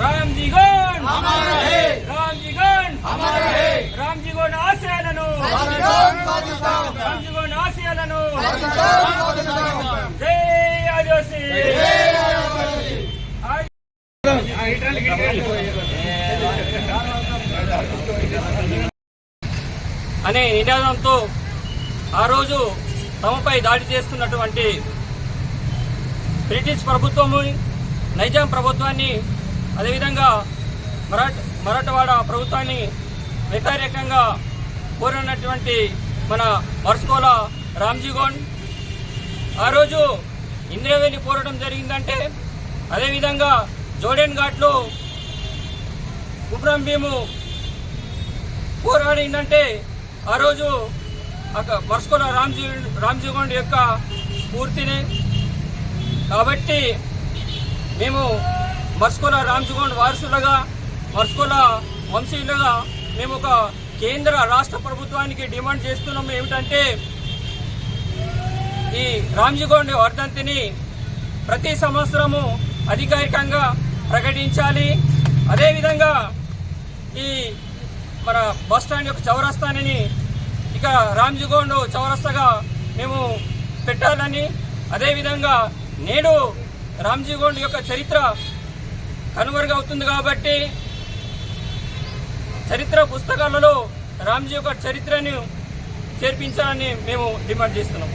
రామ్జీగోన్! రామ్జీగోన్! రామ్జీగోన్ ఆశయాలను! రామ్జీగోన్ ఆశయాలను! జై ఆదివాసీ! అనే నినాదంతో ఆ రోజు తమపై దాడి చేస్తున్నటువంటి బ్రిటిష్ ప్రభుత్వము నైజాం ప్రభుత్వాన్ని అదేవిధంగా మరాఠ మరాఠవాడ ప్రభుత్వాన్ని వ్యతిరేకంగా కోరినటువంటి మన మర్సుకోల రామ్జీగోన్ ఆ రోజు ఇంద్రవేలి పోరాటం జరిగిందంటే అదేవిధంగా జోడెన్ ఘాట్లో కుబ్రం భీము పోరాడిందంటే ఆ రోజు అక్క- మర్సుకోల రామ్జీ రామ్జీగోండ్ యొక్క స్ఫూర్తిని. కాబట్టి మేము మర్స్కోల రామ్జీగోండ్ వారసులుగా మర్స్కోల వంశీయులుగా మేము ఒక కేంద్ర రాష్ట్ర ప్రభుత్వానికి డిమాండ్ చేస్తున్నాము ఏమిటంటే ఈ రామ్జీగోండ్ వర్ధంతిని ప్రతి సంవత్సరము అధికారికంగా ప్రకటించాలి. అదేవిధంగా ఈ మన బస్ స్టాండ్ యొక్క చౌరస్తాని ఇక రామ్జీగోండ్ చౌరస్తగా మేము పెట్టాలని అదేవిధంగా నేడు రామ్జీగోండ్ యొక్క చరిత్ర కనుమరుగవుతుంది కాబట్టి చరిత్ర పుస్తకాలలో రామ్జీ యొక్క చరిత్రను చేర్పించాలని మేము డిమాండ్ చేస్తున్నాం.